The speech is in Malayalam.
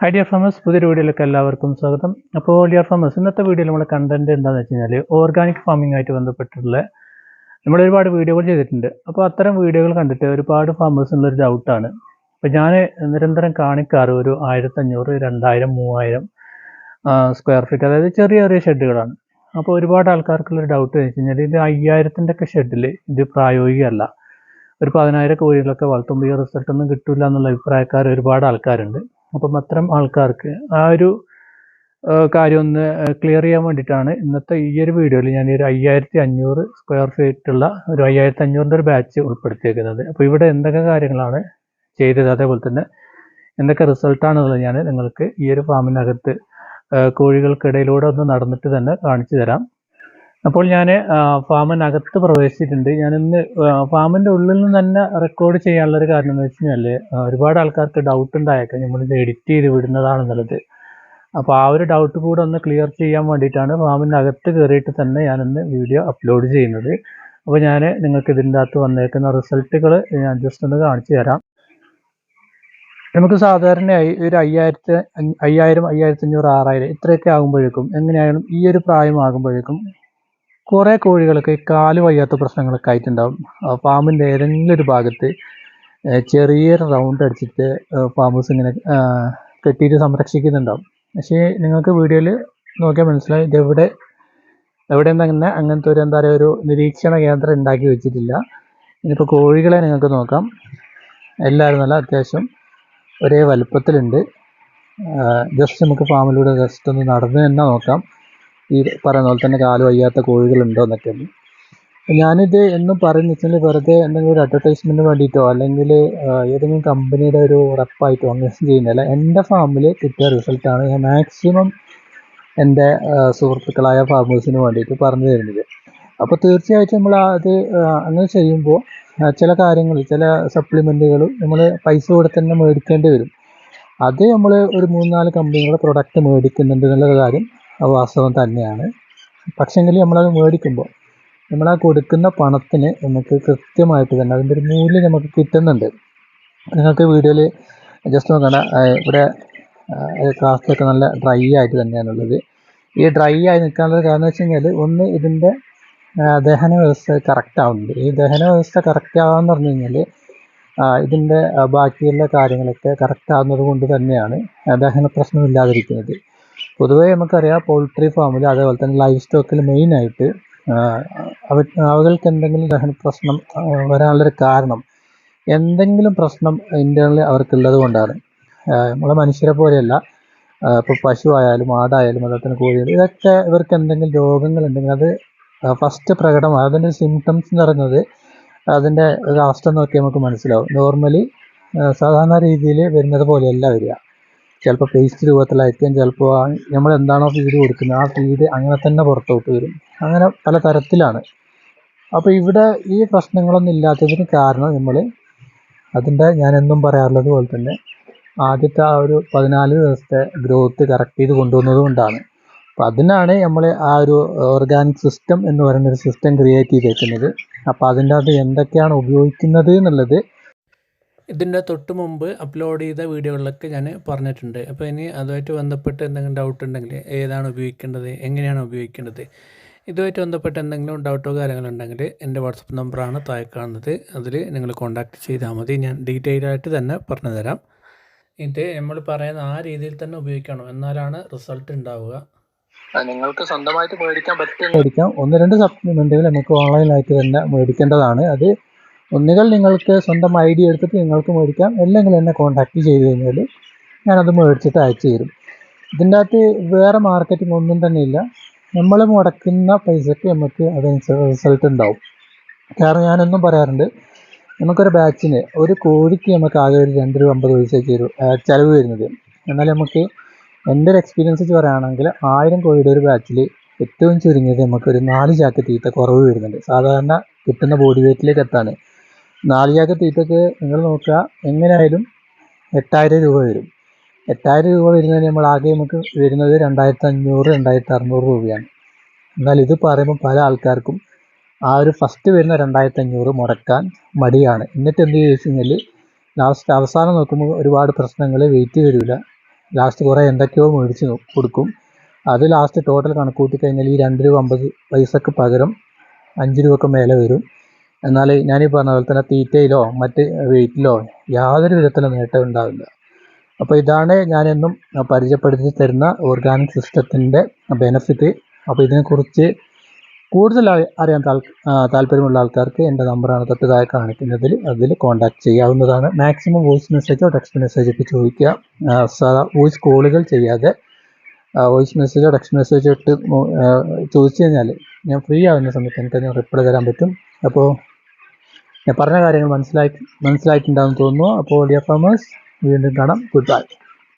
ഹൈ ഡിയർ ഫാമേഴ്സ് പുതിയൊരു വീഡിയോയിലേക്ക് എല്ലാവർക്കും സ്വാഗതം. അപ്പോൾ ഡിയർ ഫാമേഴ്സ് ഇന്നത്തെ വീഡിയോയിൽ നമ്മുടെ കണ്ടന്റ് എന്താണെന്ന് വെച്ച് കഴിഞ്ഞാൽ ഓർഗാനിക് ഫാമിംഗ് ആയിട്ട് ബന്ധപ്പെട്ടിട്ടുള്ള നമ്മൾ ഒരുപാട് വീഡിയോകൾ ചെയ്തിട്ടുണ്ട്. അപ്പോൾ അത്തരം വീഡിയോകൾ കണ്ടിട്ട് ഒരുപാട് ഫാമേഴ്സിനുള്ളൊരു ഡൗട്ടാണ് അപ്പോൾ ഞാൻ നിരന്തരം കാണിക്കാറ് ഒരു ആയിരത്തഞ്ഞൂറ് രണ്ടായിരം മൂവായിരം സ്ക്വയർ ഫീറ്റ് അതായത് ചെറിയ ചെറിയ ഷെഡുകളാണ് അപ്പോൾ ഒരുപാട് ആൾക്കാർക്കുള്ളൊരു ഡൗട്ട് എന്ന് വെച്ച് കഴിഞ്ഞാൽ ഇത് അയ്യായിരത്തിന്റെ ഒക്കെ ഷെഡിൽ ഇത് പ്രായോഗികമല്ല. ഒരു പതിനായിരം കോഴികളൊക്കെ വളർത്തുമ്പോൾ ഈ റിസൾട്ടൊന്നും കിട്ടില്ല എന്നുള്ള അഭിപ്രായക്കാർ ഒരുപാട് ആൾക്കാരുണ്ട്. അപ്പം അത്തരം ആൾക്കാർക്ക് ആ ഒരു കാര്യം ഒന്ന് ക്ലിയർ ചെയ്യാൻ വേണ്ടിയിട്ടാണ് ഇന്നത്തെ ഈ ഒരു വീഡിയോയിൽ ഞാൻ ഒരു അയ്യായിരത്തി അഞ്ഞൂറ് സ്ക്വയർ ഫീറ്റ് ഉള്ള ഒരു അയ്യായിരത്തി അഞ്ഞൂറിന്റെ ഒരു ബാച്ച് ഉൾപ്പെടുത്തിയേക്കുന്നത്. അപ്പോൾ ഇവിടെ എന്തൊക്കെ കാര്യങ്ങളാണ് ചെയ്തത്? അതേപോലെ തന്നെ എന്തൊക്കെ റിസൾട്ടാണെന്നുള്ളത് ഞാൻ നിങ്ങൾക്ക് ഈ ഒരു ഫാമിനകത്ത് കോഴികൾക്കിടയിലൂടെ ഒന്ന് നടന്നിട്ട് തന്നെ കാണിച്ചു തരാം. അപ്പോൾ ഞാൻ ഫാമിനകത്ത് പ്രവേശിച്ചിട്ടുണ്ട്. ഞാൻ ഇന്ന് ഫാമിന്റെ ഉള്ളിൽ നിന്ന് തന്നെ റെക്കോർഡ് ചെയ്യാനുള്ളൊരു കാരണം എന്ന് വെച്ച് കഴിഞ്ഞാൽ ഒരുപാട് ആൾക്കാർക്ക് ഡൗട്ട് ഉണ്ടായേക്കാം. നമ്മളിത് എഡിറ്റ് ചെയ്ത് വിടുന്നതാണെന്നുള്ളത്. അപ്പോൾ ആ ഒരു ഡൗട്ട് കൂടെ ഒന്ന് ക്ലിയർ ചെയ്യാൻ വേണ്ടിയിട്ടാണ് ഫാമിന്റെ അകത്ത് കയറിയിട്ട് തന്നെ ഞാനിന്ന് വീഡിയോ അപ്ലോഡ് ചെയ്യുന്നത്. അപ്പോൾ ഞാൻ നിങ്ങൾക്ക് ഇതിന്റെ അകത്ത് വന്നേക്കുന്ന റിസൾട്ടുകൾ ഞാൻ ജസ്റ്റ് ഒന്ന് കാണിച്ചു തരാം. നമുക്ക് സാധാരണയായി ഒരു അയ്യായിരത്തി അയ്യായിരം അയ്യായിരത്തി അഞ്ഞൂറ് ആറായിരം ഇത്രയൊക്കെ ആകുമ്പോഴേക്കും എങ്ങനെയായാലും ഈ ഒരു പ്രായമാകുമ്പോഴേക്കും കുറേ കോഴികൾക്ക് കാൽ വയ്യാത്ത പ്രശ്നങ്ങളൊക്കെ ആയിട്ടുണ്ടാവും. ഫാമിന്റെ ഏതെങ്കിലും ഒരു ഭാഗത്ത് ചെറിയൊരു റൗണ്ട് അടിച്ചിട്ട് ഫാമേഴ്സ് ഇങ്ങനെ കെട്ടിയിട്ട് സംരക്ഷിക്കുന്നുണ്ടാവും. പക്ഷേ നിങ്ങൾക്ക് വീഡിയോയിൽ നോക്കിയാൽ മനസ്സിലായി. ഇതെവിടെ എവിടെ അങ്ങനെ അങ്ങനത്തെ ഒരു എന്താ പറയുക ഒരു നിരീക്ഷണ കേന്ദ്രം ഉണ്ടാക്കി വെച്ചിട്ടില്ല. ഇനിയിപ്പോൾ കോഴികളെ നിങ്ങൾക്ക് നോക്കാം. എല്ലാവരും നല്ല അത്യാവശ്യം ഒരേ വലുപ്പത്തിലുണ്ട്. ജസ്റ്റ് നമുക്ക് ഫാമിലൂടെ ജസ്റ്റ് ഒന്ന് നടന്നു തന്നെ നോക്കാം. ഈ പറയുന്ന പോലെ തന്നെ കാലു വയ്യാത്ത കോഴികളുണ്ടോ എന്നൊക്കെ. ഒന്ന്. അപ്പോൾ ഞാനിത് എന്നും പറയുന്ന വെച്ചാൽ വെറുതെ എന്തെങ്കിലും ഒരു അഡ്വർടൈസ്മെന്റിന് വേണ്ടിയിട്ടോ അല്ലെങ്കിൽ ഏതെങ്കിലും കമ്പനിയുടെ ഒരു റെപ്പായിട്ടോ അങ്ങനെ ചെയ്യുന്നില്ല എന്റെ ഫാമിൽ കിട്ടിയ റിസൾട്ടാണ് ഞാൻ മാക്സിമം എന്റെ സുഹൃത്തുക്കളായ ഫാമേഴ്സിന് വേണ്ടിയിട്ട് പറഞ്ഞു തരുന്നത്. അപ്പോൾ തീർച്ചയായിട്ടും നമ്മൾ അത് അങ്ങനെ ചെയ്യുമ്പോൾ ചില കാര്യങ്ങൾ ചില സപ്ലിമെന്റുകൾ നമ്മൾ പൈസ കൊടുത്ത് തന്നെ മേടിക്കേണ്ടി വരും. അത് നമ്മൾ ഒരു മൂന്നാൽ കമ്പനികളുടെ പ്രൊഡക്റ്റ് മേടിക്കുന്നുണ്ട് എന്നുള്ള കാര്യം വാസ്തവം തന്നെയാണ്. പക്ഷേങ്കിൽ നമ്മളത് മേടിക്കുമ്പോൾ നമ്മൾ ആ കൊടുക്കുന്ന പണത്തിന് നമുക്ക് കൃത്യമായിട്ട് തന്നെ അതിന്റെ ഒരു മൂല്യം നമുക്ക് കിട്ടുന്നുണ്ട്. നിങ്ങൾക്ക് വീഡിയോയിൽ ജസ്റ്റ് നോക്കണ ഇവിടെ ക്ലാസ്സിലൊക്കെ നല്ല ഡ്രൈ ആയിട്ട് തന്നെയാണുള്ളത്. ഈ ഡ്രൈ ആയി നിൽക്കാനുള്ള കാരണം വെച്ച് കഴിഞ്ഞാൽ ഒന്ന് ഇതിന്റെ ദഹന വ്യവസ്ഥ കറക്റ്റ് ആവുന്നുണ്ട്. ഈ ദഹന വ്യവസ്ഥ കറക്റ്റ് ആവാന്ന് പറഞ്ഞു കഴിഞ്ഞാൽ ഇതിന്റെ ബാക്കിയുള്ള കാര്യങ്ങളൊക്കെ കറക്റ്റ് ആവുന്നത് കൊണ്ട് തന്നെയാണ് ദഹന ദഹന പ്രശ്നമില്ലാതിരിക്കുന്നത് പൊതുവേ നമുക്കറിയാം പോൾട്രി ഫാമിൽ അതേപോലെ തന്നെ ലൈഫ് സ്റ്റോക്കിൽ മെയിനായിട്ട് അവ അവകൾക്ക് എന്തെങ്കിലും ദഹന പ്രശ്നം വരാനുള്ളൊരു കാരണം എന്തെങ്കിലും പ്രശ്നം ഇന്റേർണലി അവർക്കുള്ളത് കൊണ്ടാണ്. നമ്മളെ മനുഷ്യരെ പോലെയല്ല ഇപ്പോൾ പശു ആയാലും ആടായാലും അതുപോലെ തന്നെ കോഴികൾ ഇതൊക്കെ ഇവർക്ക് എന്തെങ്കിലും രോഗങ്ങൾ ഉണ്ടെങ്കിൽ അത് ഫസ്റ്റ് പ്രകടമാണ് അതിന്റെ സിംറ്റംസ് എന്ന് പറയുന്നത് അതിന്റെ അവസ്ഥ നോക്കി നമുക്ക് മനസ്സിലാവും. നോർമലി സാധാരണ രീതിയിൽ വരുന്നത് പോലെയല്ല വരിക. ചിലപ്പോൾ പേസ്റ്റ് രൂപത്തിലായിരിക്കും ചിലപ്പോൾ നമ്മൾ എന്താണോ ഫീഡ് കൊടുക്കുന്നത് ആ ഫീഡ് അങ്ങനെ തന്നെ പുറത്തോട്ട് വരും. അങ്ങനെ പല തരത്തിലാണ്. അപ്പോൾ ഇവിടെ ഈ പ്രശ്നങ്ങളൊന്നും ഇല്ലാത്തതിന് കാരണം നമ്മൾ അതിന്റെ ഞാൻ എന്നും പറയാറുള്ളത് പോലെ തന്നെ ആദ്യത്തെ ആ ഒരു പതിനാല് ദിവസത്തെ ഗ്രോത്ത് കറക്റ്റ് ചെയ്ത് കൊണ്ടുവന്നത് കൊണ്ടാണ്. അപ്പോൾ അതിനാണ് നമ്മൾ ആ ഒരു ഓർഗാനിക് സിസ്റ്റം എന്ന് പറയുന്ന ഒരു സിസ്റ്റം ക്രിയേറ്റ് ചെയ്തേക്കുന്നത്. അപ്പോൾ അതിന്റെ അത് എന്തൊക്കെയാണ് ഉപയോഗിക്കുന്നത് എന്നുള്ളത് ഇതിന്റെ തൊട്ട് മുമ്പ് അപ്ലോഡ് ചെയ്ത വീഡിയോകളിലൊക്കെ ഞാൻ പറഞ്ഞിട്ടുണ്ട്. അപ്പോൾ ഇനി അതുമായിട്ട് ബന്ധപ്പെട്ട് എന്തെങ്കിലും ഡൗട്ട് ഉണ്ടെങ്കിൽ ഏതാണ് ഉപയോഗിക്കേണ്ടത് എങ്ങനെയാണ് ഉപയോഗിക്കേണ്ടത്? ഇതുമായിട്ട് ബന്ധപ്പെട്ട് എന്തെങ്കിലും ഡൗട്ടോ കാര്യങ്ങളോ ഉണ്ടെങ്കിൽ എന്റെ വാട്സപ്പ് നമ്പറാണ് താഴെ കാണുന്നത്. അതിൽ നിങ്ങൾ കോൺടാക്റ്റ് ചെയ്താൽ മതി. ഞാൻ ഡീറ്റെയിൽ ആയിട്ട് തന്നെ പറഞ്ഞു തരാം. ഇത് നമ്മൾ പറയുന്ന ആ രീതിയിൽ തന്നെ ഉപയോഗിക്കണം. എന്നാലാണ് റിസൾട്ട് ഉണ്ടാവുക. നിങ്ങൾക്ക് സ്വന്തമായിട്ട് മേടിക്കാൻ പറ്റും മേടിക്കാം. ഒന്ന് രണ്ട് സപ്ലിമെന്റുകൾ നമുക്ക് ഓൺലൈനായിട്ട് തന്നെ മേടിക്കേണ്ടതാണ്. അത് ഒന്നുകിൽ നിങ്ങൾക്ക് സ്വന്തം ഐ ഡി എടുത്തിട്ട് നിങ്ങൾക്ക് മേടിക്കാം അല്ലെങ്കിൽ എന്നെ കോൺടാക്റ്റ് ചെയ്ത് കഴിഞ്ഞാൽ ഞാനത് മേടിച്ചിട്ട് അയച്ചു തരും. ഇതിന്റെ അകത്ത് വേറെ മാർക്കറ്റിംഗ് ഒന്നും തന്നെ ഇല്ല. നമ്മൾ മുടക്കുന്ന പൈസയ്ക്ക് നമുക്ക് അതനുസരിച്ച് റിസൾട്ട് ഉണ്ടാവും. കാരണം ഞാനൊന്നും പറയാറുണ്ട് നമുക്കൊരു ബാച്ചിന് ഒരു കോഴിക്ക് നമുക്ക് ആകെ ഒരു രണ്ട് രൂപ അമ്പത് പൈസയ്ക്ക് ഒരു ചിലവ് വരുന്നത്. എന്നാൽ നമുക്ക് എന്റെ ഒരു എക്സ്പീരിയൻസ് വെച്ച് പറയുകയാണെങ്കിൽ ആയിരം കോഴിയുടെ ഒരു ബാച്ചിൽ ഏറ്റവും ചുരുങ്ങിയത് നമുക്കൊരു നാല് ചാക്ക് തീറ്റ കുറവ് വരുന്നുണ്ട്. സാധാരണ കിട്ടുന്ന ബോഡി വെയ്റ്റിലേക്ക് എത്താൻ നാല് ചാക്ക് തീറ്റക്ക് നിങ്ങൾ നോക്കുക എങ്ങനെയായാലും എട്ടായിരം രൂപ വരും. എട്ടായിരം രൂപ വരുന്നതിന് നമ്മൾ ആകെ നമുക്ക് വരുന്നത് രണ്ടായിരത്തി അഞ്ഞൂറ് രണ്ടായിരത്തി അറുന്നൂറ് രൂപയാണ്. എന്നാൽ ഇത് പറയുമ്പോൾ പല ആൾക്കാർക്കും ആ ഒരു ഫസ്റ്റ് വരുന്ന രണ്ടായിരത്തി അഞ്ഞൂറ് മുടക്കാൻ മടിയാണ്. എന്നിട്ട് എന്ത് ചോദിച്ചു ലാസ്റ്റ് അവസാനം നോക്കുമ്പോൾ ഒരുപാട് പ്രശ്നങ്ങൾ വെയിറ്റ് വരില്ല ലാസ്റ്റ് കുറേ എന്തൊക്കെയോ മേടിച്ച് കൊടുക്കും. അത് ലാസ്റ്റ് ടോട്ടൽ കണക്കൂട്ടി കഴിഞ്ഞാൽ ഈ രണ്ട് രൂപ അമ്പത് പൈസക്ക് പകരം അഞ്ച് രൂപക്ക് മേലെ വരും. എന്നാൽ ഞാനീ പറഞ്ഞ പോലെ തന്നെ തീറ്റയിലോ മറ്റ് വെയിറ്റിലോ യാതൊരു വിധത്തിലും നേട്ടം ഉണ്ടാവില്ല. അപ്പോൾ ഇതാണ് ഞാനെന്നും പരിചയപ്പെടുത്തി തരുന്ന ഓർഗാനിക് സിസ്റ്റത്തിന്റെ ബെനഫിറ്റ് അപ്പോൾ ഇതിനെക്കുറിച്ച് കൂടുതൽ അറിയാൻ താല്പര്യമുള്ള ആൾക്കാർക്ക് എന്റെ നമ്പറാണ് തൊട്ട് കാണിക്കുന്നതിൽ അതിൽ കോൺടാക്ട് ചെയ്യാവുന്നതാണ്. മാക്സിമം വോയിസ് മെസ്സേജോ ടെക്സ്റ്റ് മെസ്സേജോ ഒക്കെ ചോദിക്കുക. സാധാ വോയിസ് കോളുകൾ ചെയ്യാതെ വോയിസ് മെസ്സേജോ ടെക്സ്റ്റ് മെസ്സേജോ ഇട്ട് ചോദിച്ചു കഴിഞ്ഞാൽ ഞാൻ ഫ്രീ ആവുന്ന സമയത്ത് എനിക്കതിന് റിപ്ലൈ തരാൻ പറ്റും. അപ്പോൾ ഞാൻ പറഞ്ഞ കാര്യങ്ങൾ മനസ്സിലായി മനസ്സിലായിട്ടുണ്ടാകുമെന്ന് തോന്നുന്നു. അപ്പോൾ ഡിയർ ഫാമേഴ്സ് വീണ്ടും കാണാം. Good bye